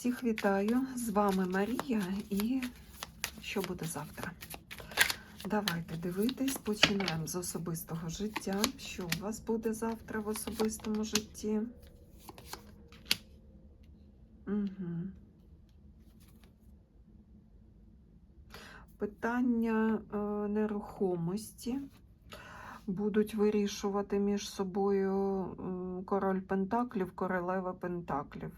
Всіх вітаю! З вами Марія і що буде завтра? Давайте дивитись, починаємо з особистого життя. Що у вас буде завтра в особистому житті? Угу. Питання е, нерухомості будуть вирішувати між собою король Пентаклів, королева Пентаклів.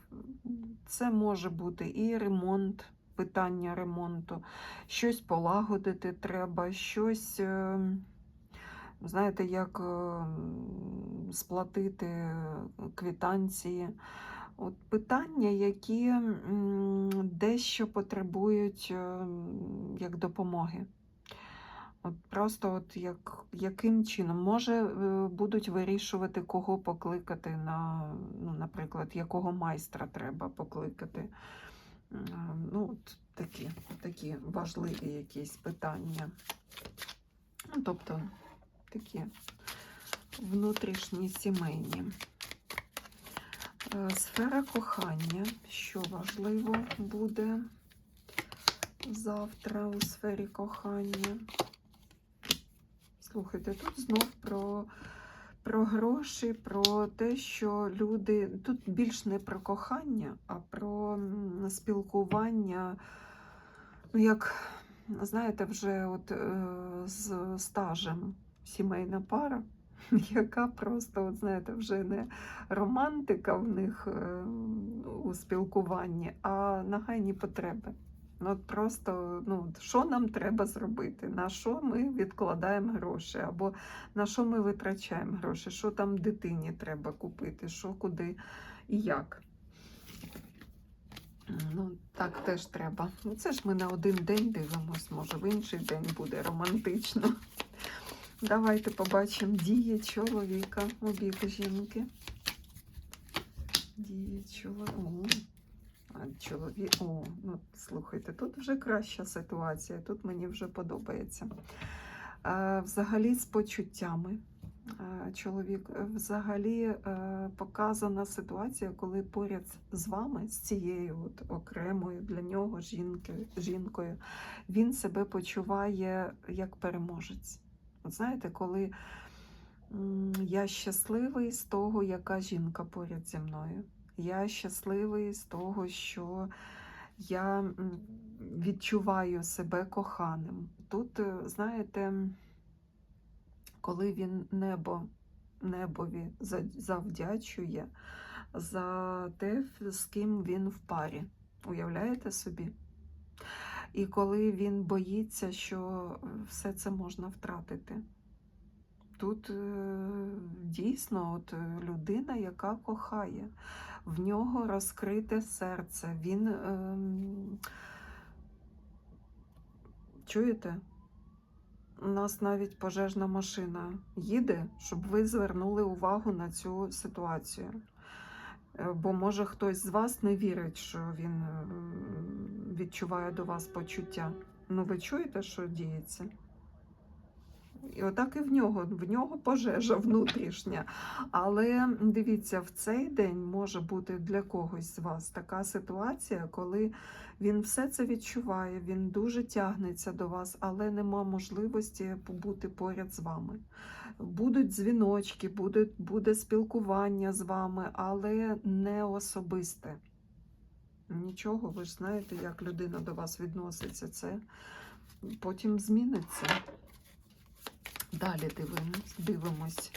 Це може бути і ремонт, питання ремонту, щось полагодити треба, щось, е, знаєте, як е, сплатити квитанції. От питання, які дещо потребують е, як допомоги. Просто от як, яким чином може е, будуть вирішувати, кого покликати на, ну, наприклад, якого майстра треба покликати. Ну, от такі, такі важливі якісь питання. Ну, тобто такі внутрішні сімейні. Е, Сфера кохання, що важливо буде завтра у сфері кохання. Слухайте, тут знов про, про гроші, про те, що люди. Тут більш не про кохання, а про спілкування. Ну, як, знаєте, вже от е, з стажем сімейна пара, яка просто, от знаєте, вже не романтика в них е, у спілкуванні, а нагайні потреби. Ну, просто, ну, що нам треба зробити? На що ми відкладаємо гроші? Або на що ми витрачаємо гроші? Що там дитині треба купити? Що куди і як? Ну, так теж треба. Ну, це ж ми на один день дивимось, може в інший день буде романтично. Давайте побачимо дії чоловіка у бік жінки. Дії чоловіка. Чоловік, о, ну слухайте, тут вже краща ситуація, тут мені вже подобається. Е, взагалі з почуттями. Е, чоловік, е, взагалі показана ситуація, коли поряд з вами, з цією от окремою для нього жінки, жінкою, він себе почуває як переможець. От знаєте, коли я щасливий з того, яка жінка поряд зі мною. Я щасливий з того, що я відчуваю себе коханим. Тут, е, знаєте, коли він небо, небові завдячує за те, з ким він в парі. Уявляєте собі? І коли він боїться, що все це можна втратити. Тут е, дійсно от е, людина, яка кохає, в нього розкрите серце. Він ем, чуєте? У нас навіть пожежна машина їде, щоб ви звернули увагу на цю ситуацію. Е, Бо може хтось з вас не вірить, що він ем, відчуває до вас почуття. Ну, ви чуєте, що діється? І отак і в нього, в нього пожежа внутрішня. Але дивіться, в цей день може бути для когось з вас така ситуація, коли він все це відчуває, він дуже тягнеться до вас, але нема можливості побути поряд з вами. Будуть дзвіночки, буде, буде спілкування з вами, але не особисте. Нічого, ви ж знаєте, як людина до вас відноситься. Це потім зміниться. Далі дивимось, дивимось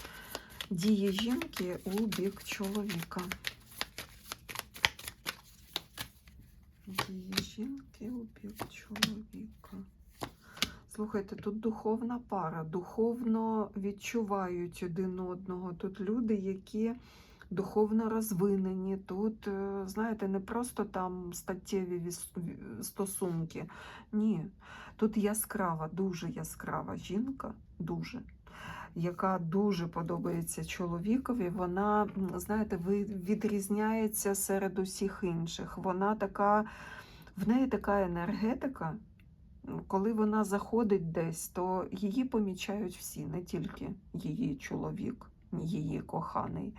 дії жінки у бік чоловіка. Дії жінки у бік чоловіка. Слухайте, тут духовна пара, духовно відчувають один одного. Тут люди, які духовно розвинені. Тут, е, знаєте, не просто там статтєві стосунки. Ні. Тут яскрава, дуже яскрава жінка, дуже, яка дуже подобається чоловікові. Вона, знаєте, відрізняється серед усіх інших. Вона така, в неї така енергетика. Коли вона заходить десь, то її помічають всі, не тільки її чоловік, її коханий.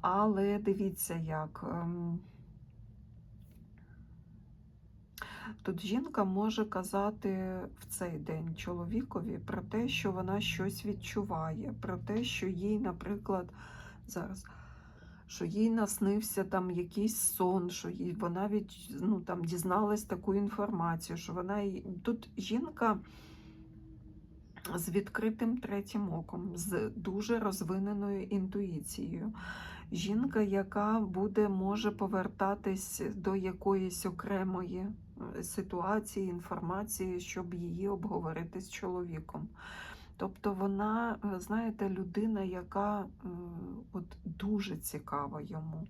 Але дивіться, як ем, Тут жінка може казати в цей день чоловікові про те, що вона щось відчуває, про те, що їй, наприклад, зараз. Що їй наснився там якийсь сон, що їй вона від, ну, там, дізналась таку інформацію, що вона тут жінка з відкритим третім оком, з дуже розвиненою інтуїцією. Жінка, яка буде може повертатись до якоїсь окремої е, ситуації, інформації, щоб її обговорити з чоловіком. Тобто вона, е, знаєте, людина, яка от дуже цікава йому.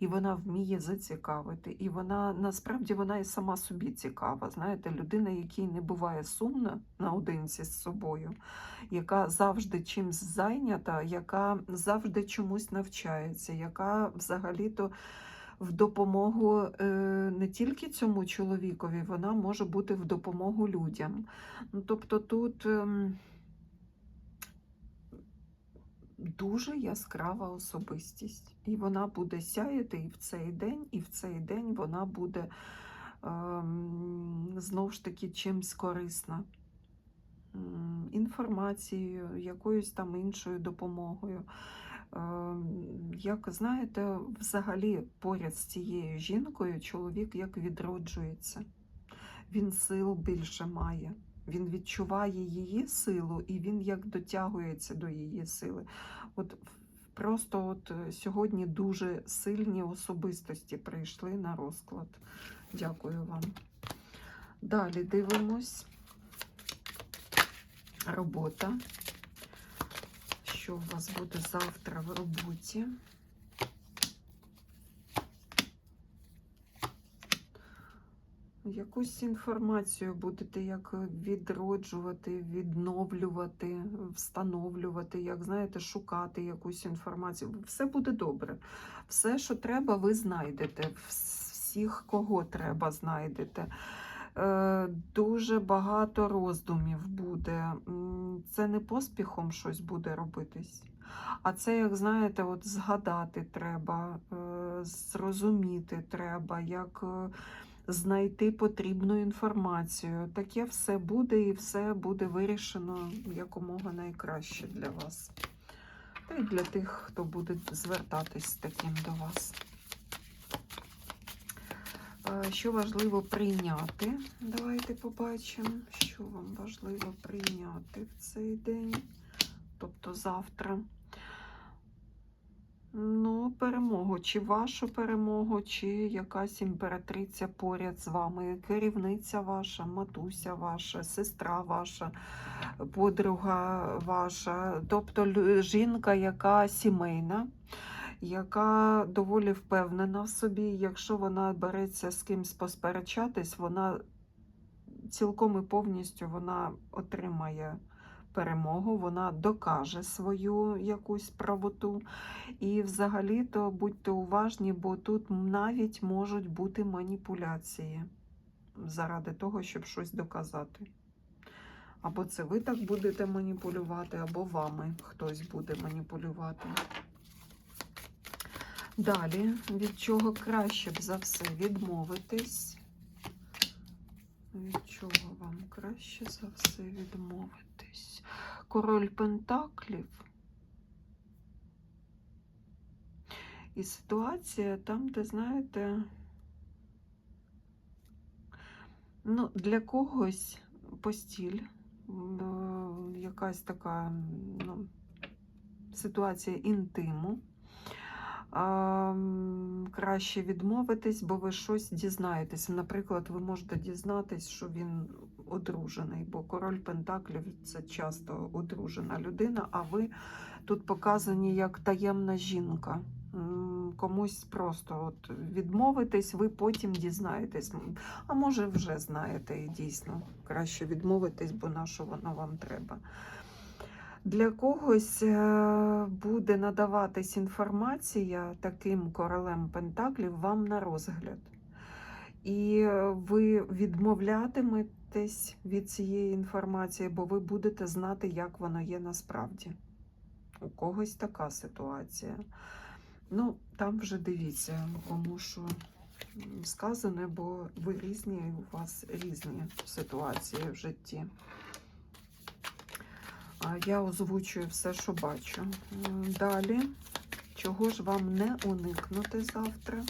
І вона вміє зацікавити. І вона насправді вона і сама собі цікава. Знаєте, людина, якій не буває сумна наодинці з собою, яка завжди чимсь зайнята, яка завжди чомусь навчається, яка взагалі-то в допомогу е, не тільки цьому чоловікові, вона може бути в допомогу людям. Ну, тобто тут. Дуже яскрава особистість. І вона буде сяяти і в цей день, і в цей день вона буде ем, знову ж таки чимсь корисна. Інформацією, якоюсь там іншою допомогою. Ем, Як знаєте, взагалі поряд з цією жінкою чоловік як відроджується. Він сил більше має. Він відчуває її силу і він як дотягується до її сили. От просто от е, сьогодні дуже сильні особистості прийшли на розклад. Дякую вам. Далі дивимось. Робота. Що у вас буде завтра в роботі? Якусь інформацію будете як відроджувати, відновлювати, встановлювати, як знаєте, шукати якусь інформацію. Все буде добре. Все, що треба, ви знайдете. Всіх, кого треба, знайдете. Е, Дуже багато роздумів буде. Це не поспіхом щось буде робитись. А це, як знаєте, от згадати треба, е, зрозуміти треба, як е, знайти потрібну інформацію. Таке все буде і все буде вирішено якомога найкраще для вас. Та й для тих, хто буде звертатись таким до вас. Е, Що важливо прийняти? Давайте побачимо, що вам важливо прийняти в цей день, тобто завтра. Ну, перемогу, чи вашу перемогу, чи якась імператриця поряд з вами, керівниця ваша, матуся ваша, сестра ваша, подруга ваша, тобто жінка, яка сімейна, яка доволі впевнена в собі. Якщо вона береться з кимсь посперечатись, вона цілком і повністю вона отримає перемогу, вона докаже свою якусь правоту. І взагалі-то будьте уважні, бо тут навіть можуть бути маніпуляції заради того, щоб щось доказати. Або це ви так будете маніпулювати, або вами хтось буде маніпулювати. Далі, від чого краще б за все відмовитись? Від чого вам краще за все відмовитись? Король Пентаклів. І ситуація там, де, знаєте, ну, для когось постіль, е, якась така ну, ситуація інтиму. Краще відмовитись, бо ви щось дізнаєтесь. Наприклад, ви можете дізнатись, що він одружений, бо король Пентаклів це часто одружена людина, а ви тут показані як таємна жінка. Комусь просто от відмовитись, ви потім дізнаєтесь. А може, вже знаєте, і дійсно краще відмовитись, бо на що воно вам треба. Для когось е, буде надаватись інформація таким королем Пентаклів вам на розгляд. І ви відмовлятиметесь від цієї інформації, бо ви будете знати, як воно є насправді. У когось така ситуація. Ну, там вже дивіться, кому що сказане, бо ви різні, і у вас різні ситуації в житті. Я озвучую все, що бачу. Далі, чого ж вам не уникнути завтра?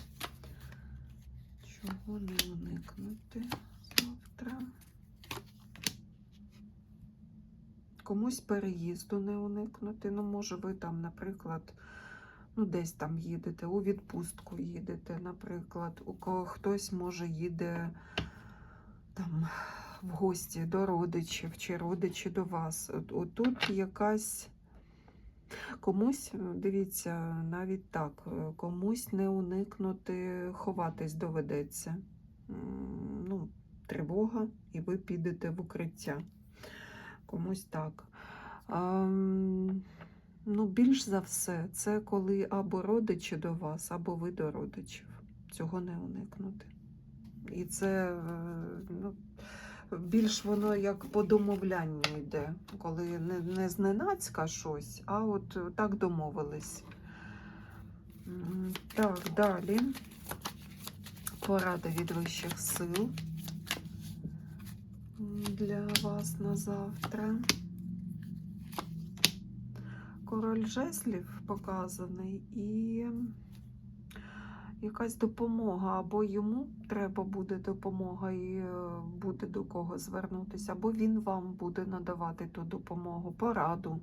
Чого не уникнути завтра? Комусь переїзду не уникнути. Ну, може, ви там, наприклад, ну, десь там їдете, у відпустку їдете, наприклад, у кого хтось може їде там в гості до родичів чи родичі до вас. Отут якась комусь, е, дивіться, навіть так, е, комусь не уникнути, ховатись доведеться. Ну, тривога, і ви підете в укриття. Комусь так. Ам, Ну, більш за все, це коли або родичі до вас, або ви до родичів. Цього не уникнути. І це е, ну, більш воно як по домовлянню йде, коли не, не зненацька щось, а от так домовились. Так, далі. Порада від вищих сил для вас на завтра. Король жезлів показаний і якась допомога, або йому треба буде допомога і е, буде до кого звернутися, або він вам буде надавати ту допомогу, пораду.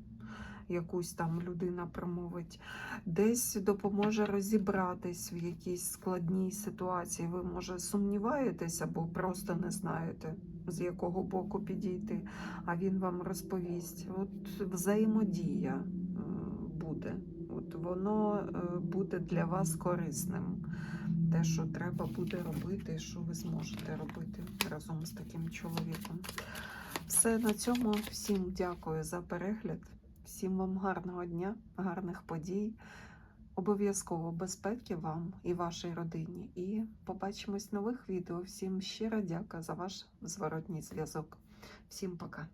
Якусь там людина промовить, десь допоможе розібратись в якійсь складній ситуації. Ви, може, сумніваєтесь або просто не знаєте, з якого боку підійти, а він вам розповість. От взаємодія е, буде. От воно е, буде для вас корисним. Те, що треба буде робити, що ви зможете робити разом з таким чоловіком. Все на цьому. Всім дякую за перегляд. Всім вам гарного дня, гарних подій. Обов'язково безпеки вам і вашій родині. І побачимось в нових відео. Всім щиро дяка за ваш зворотній зв'язок. Всім пока.